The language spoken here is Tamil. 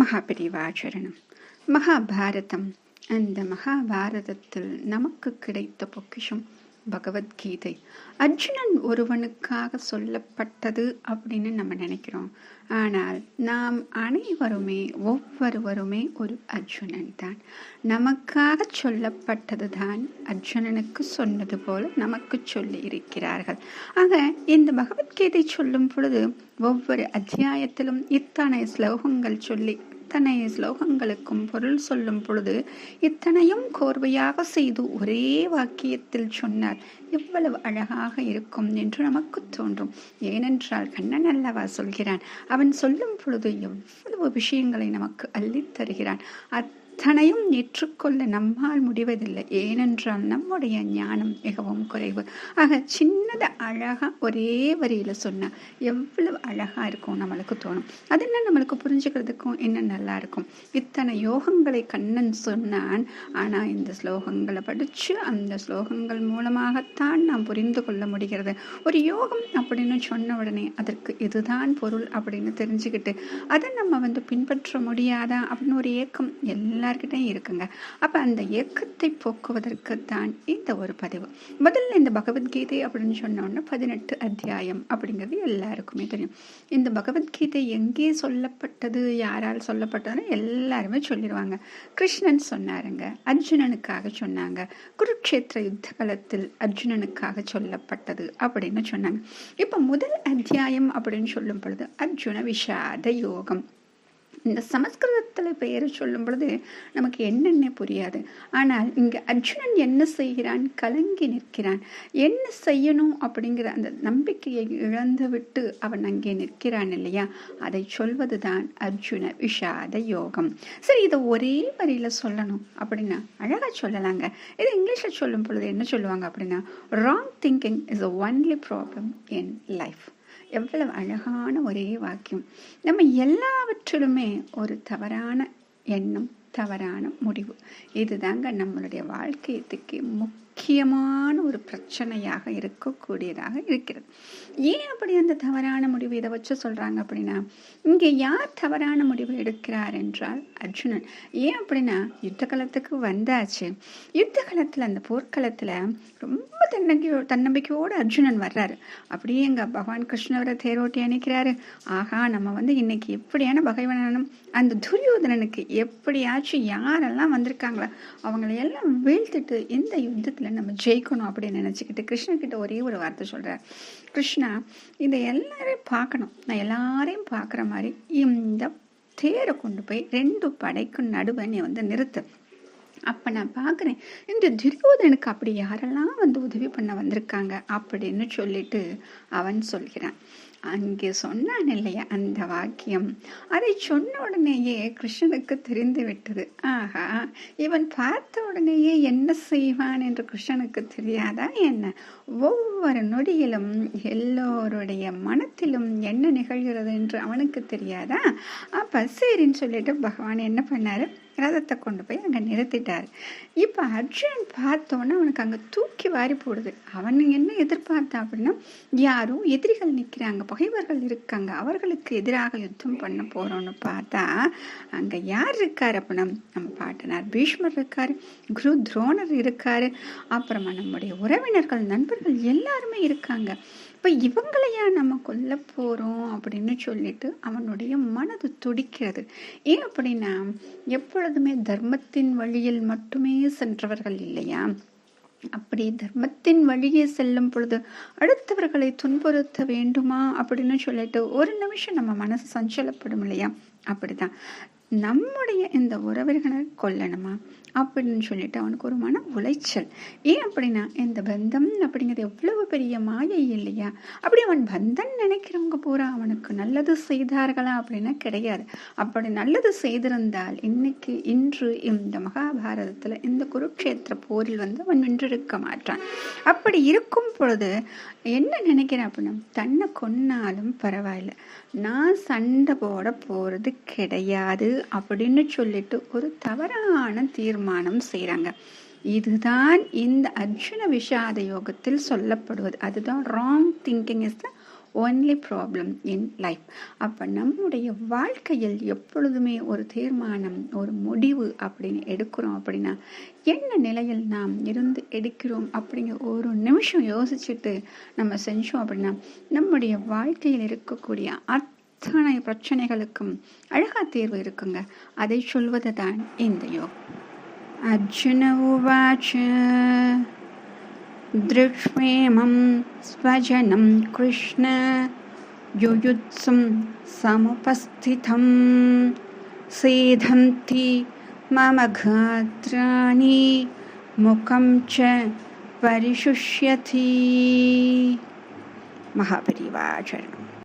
மகாபிரிவாச்சரணம். மகாபாரதம். அந்த மகாபாரதத்தில் நமக்கு கிடைத்த பொக்கிஷம் பகவத்கீதை அர்ஜுனன் ஒருவனுக்காக சொல்லப்பட்டது அப்படின்னு நம்ம நினைக்கிறோம். ஆனால் நாம் அனைவருமே ஒவ்வொருவருமே ஒரு அர்ஜுனன் தான். நமக்காக சொல்லப்பட்டது தான் அர்ஜுனனுக்கு சொன்னது போல நமக்கு சொல்லி இருக்கிறார்கள். ஆக இந்த பகவத்கீதை சொல்லும் பொழுது ஒவ்வொரு அத்தியாயத்திலும் இத்தனை ஸ்லோகங்கள் சொல்லி இத்தனை ஸ்லோகங்களுக்கும் பொருள் சொல்லும் பொழுது இத்தனையும் கோர்வையாக செய்து ஒரே வாக்கியத்தில் சொன்னார். எவ்வளவு அழகாக இருக்கும் என்று நமக்கு தோன்றும். ஏனென்றால் கண்ணன் அல்லவா சொல்கிறான். அவன் சொல்லும் பொழுது எவ்வளவு விஷயங்களை நமக்கு அள்ளித் தருகிறான். அத்தனையும் ஏற்றுக்கொள்ள நம்மால் முடிவதில்லை. ஏனென்றால் நம்முடைய ஞானம் மிகவும் குறைவு. ஆக சின்னதை அழகா ஒரே வரியில சொன்னால் எவ்வளவு அழகா இருக்கும் நம்மளுக்கு தோணும். அது என்ன நம்மளுக்கு புரிஞ்சுக்கிறதுக்கும் என்ன நல்லா இருக்கும். இத்தனை யோகங்களை கண்ணன் சொன்னான். ஆனா இந்த ஸ்லோகங்களை படிச்சு அந்த ஸ்லோகங்கள் மூலமாகத்தான் நாம் புரிந்து கொள்ள முடிகிறது. ஒரு யோகம் அப்படின்னு சொன்ன உடனே அதற்கு இதுதான் பொருள் அப்படின்னு தெரிஞ்சுக்கிட்டு அதை நம்ம வந்து பின்பற்ற முடியாதா அப்படின்னு ஒரு ஏக்கம் எல்லார்கிட்டையும் இருக்குங்க. அப்போ அந்த ஏக்கத்தை போக்குவதற்கு தான் இந்த ஒரு பதிவு. முதல்ல இந்த பகவத்கீதை அப்படின்னு சொன்னோன்னா பதினெட்டு அத்தியாயம் அப்படிங்கிறது எல்லாருக்குமே தெரியும். இந்த பகவத்கீதை எங்கே சொல்லப்பட்டது யாரால் சொல்லப்பட்டதுன்னு எல்லாருமே சொல்லிடுவாங்க. கிருஷ்ணன் சொன்னாருங்க அர்ஜுனனுக்காக சொன்னாங்க. குருக்ஷேத்திர யுத்த காலத்தில் அர்ஜுனனுக்காக சொல்லப்பட்டது அப்படின்னு சொன்னாங்க. இப்போ முதல் அத்தியாயம் அப்படின்னு சொல்லும் பொழுது அர்ஜுன விஷாத யோகம். இந்த சமஸ்கிருதத்தில் பெயரை சொல்லும் பொழுது நமக்கு என்னென்ன புரியாது. ஆனால் இங்கே அர்ஜுனன் என்ன செய்கிறான்? கலங்கி நிற்கிறான். என்ன செய்யணும் அப்படிங்கிற அந்த நம்பிக்கையை இழந்து விட்டு அவன் அங்கே நிற்கிறான் இல்லையா? அதை சொல்வது தான் அர்ஜுன விஷாத யோகம். சரி இதை ஒரே வரியில் சொல்லணும் அப்படின்னா அழகாக சொல்லலாங்க. இது இங்கிலீஷில் சொல்லும் பொழுது என்ன சொல்லுவாங்க அப்படின்னா wrong thinking is a only problem in life எவ்வளவு அழகான ஒரே வாக்கியம். நம்ம எல்லாவற்றிலுமே ஒரு தவறான எண்ணம் தவறான முடிவு. இதுதாங்க நம்மளுடைய வாழ்க்கையத்துக்கு முக்கிய முக்கியமான ஒரு பிரச்சனையாக இருக்கக்கூடியதாக இருக்கிறது. ஏன் அப்படி அந்த தவறான முடிவு இதை வச்சு சொல்கிறாங்க அப்படின்னா இங்கே யார் தவறான முடிவு எடுக்கிறார் என்றால் அர்ஜுனன். ஏன் அப்படின்னா யுத்த காலத்துக்கு வந்தாச்சு. யுத்த காலத்தில் அந்த போர்க்களத்தில் ரொம்ப தன்னம்பிக்கையோ தன்னம்பிக்கையோடு அர்ஜுனன் வர்றாரு. அப்படியே எங்கள் பகவான் கிருஷ்ணவரை தேரோட்டி அணைக்கிறாரு. ஆகா நம்ம வந்து இன்னைக்கு எப்படியான பகைவனும் அந்த துரியோதனனுக்கு எப்படியாச்சும் யாரெல்லாம் வந்திருக்காங்களோ அவங்கள எல்லாம் வீழ்த்திட்டு இந்த யுத்தத்தில் நம்ம ஜெயிக்கணும் அப்படின்னு நினைச்சுக்கிட்டு கிருஷ்ணகிட்ட ஒரே ஒரு வார்த்தை சொல்றார். கிருஷ்ணா இந்த எல்லாரையும் பார்க்கணும். நான் எல்லாரையும் பார்க்குற மாதிரி இந்த தேரை கொண்டு போய் ரெண்டு படைக்கும் நடுவே நீ வந்து நிறுத்து. அப்ப நான் பாக்குறேன் இந்த துரியோதனுக்கு அப்படி யாரெல்லாம் வந்து உதவி பண்ண வந்திருக்காங்க அப்படின்னு சொல்லிட்டு அவன் சொல்கிறான். அங்கே சொன்னான் இல்லையா அந்த வாக்கியம். அதை சொன்ன உடனேயே கிருஷ்ணனுக்கு தெரிந்து விட்டது. ஆஹா இவன் பார்த்த உடனேயே என்ன செய்வான் என்று கிருஷ்ணனுக்கு தெரியாதா என்ன? ஒவ்வொரு நொடியிலும் எல்லோருடைய மனத்திலும் என்ன நிகழ்கிறது என்று அவனுக்கு தெரியாதா? அப்ப சரின்னு சொல்லிட்டு பகவான் என்ன பண்ணாரு? ரதத்தை கொண்டு போய் அங்கே நிறுத்திட்டார். இப்போ அர்ஜுன் பார்த்தோன்னே அவனுக்கு அங்கே தூக்கி வாரி போடுது. அவன் என்ன எதிர்பார்த்தான் அப்படின்னா யாரும் எதிரிகள் நிற்கிறாங்க பகைவர்கள் இருக்காங்க அவர்களுக்கு எதிராக யுத்தம் பண்ண போகிறோன்னு பார்த்தா அங்கே யார் இருக்கார் அப்படின்னா நம்ம பாட்டனார் பீஷ்மர் இருக்கார் குரு துரோணர் இருக்கார் அப்புறமா நம்முடைய உறவினர்கள் நண்பர்கள் எல்லாருமே இருக்காங்க. இப்போ இவங்களையா நம்ம கொல்ல போகிறோம் அப்படின்னு சொல்லிட்டு அவனுடைய மனது துடிக்கிறது. ஏன் அப்படின்னா எப்பொழுதுமே தர்மத்தின் வழியில் மட்டுமே சென்றவர்கள் இல்லையா? அப்படி தர்மத்தின் வழியே செல்லும் பொழுது அடுத்தவர்களை துன்புறுத்த வேண்டுமா அப்படின்னு சொல்லிட்டு ஒரு நிமிஷம் நம்ம மனசு சஞ்சலப்படும் இல்லையா? அப்படிதான் நம்முடைய இந்த உறவினர்களை கொல்லணுமா? அப்படின்னு சொல்லிட்டு அவனுக்கு ஒரு மன உளைச்சல். ஏன் அப்படின்னா இந்த பந்தம் அப்படிங்கிறது எவ்வளவு பெரிய மாயை இல்லையா? அப்படி அவன் பந்தம் நினைக்கிறவங்க பூரா அவனுக்கு நல்லது செய்தார்களா அப்படின்னா கிடையாது. அப்படி நல்லது செய்திருந்தால் இன்னைக்கு இன்று இந்த மகாபாரதத்தில் இந்த குருக்ஷேத்திர போரில் வந்து அவன் நின்றிருக்க மாட்டான். அப்படி இருக்கும் பொழுது என்ன நினைக்கிறேன் அப்படின்னா தன்னை கொன்னாலும் பரவாயில்ல. நான் சண்டை போட போகிறது கிடையாது அப்படின்னு சொல்லிட்டு ஒரு தவறான தீர்மானம் செய்யறாங்க இதுதான் இந்த அர்ஜுன விஷாத யோகத்தில் சொல்லப்படுவது. அதுதான் wrong thinking is the only problem in life அப்போ நம்முடைய வாழ்க்கையில் எப்பொழுதுமே ஒரு தீர்மானம் ஒரு முடிவு அப்படின்னு எடுக்கிறோம் அப்படின்னா என்ன நிலையில் நாம் இருந்து எடுக்கிறோம் அப்படிங்கிற ஒரு நிமிஷம் யோசிச்சுட்டு நம்ம செஞ்சோம் அப்படின்னா நம்முடைய வாழ்க்கையில் இருக்கக்கூடிய அத்தனை பிரச்சனைகளுக்கும் அழகா தீர்வு இருக்குங்க. அதை சொல்வது தான் இந்த யோகம். अर्जुन उवाच दृक्ष्वेमं स्वजनं कृष्ण युयुत्सुं समुपस्थितं सेधन्ति मम घात्राणि मुखं च परिशुष्यति। महापरिवाचरणम्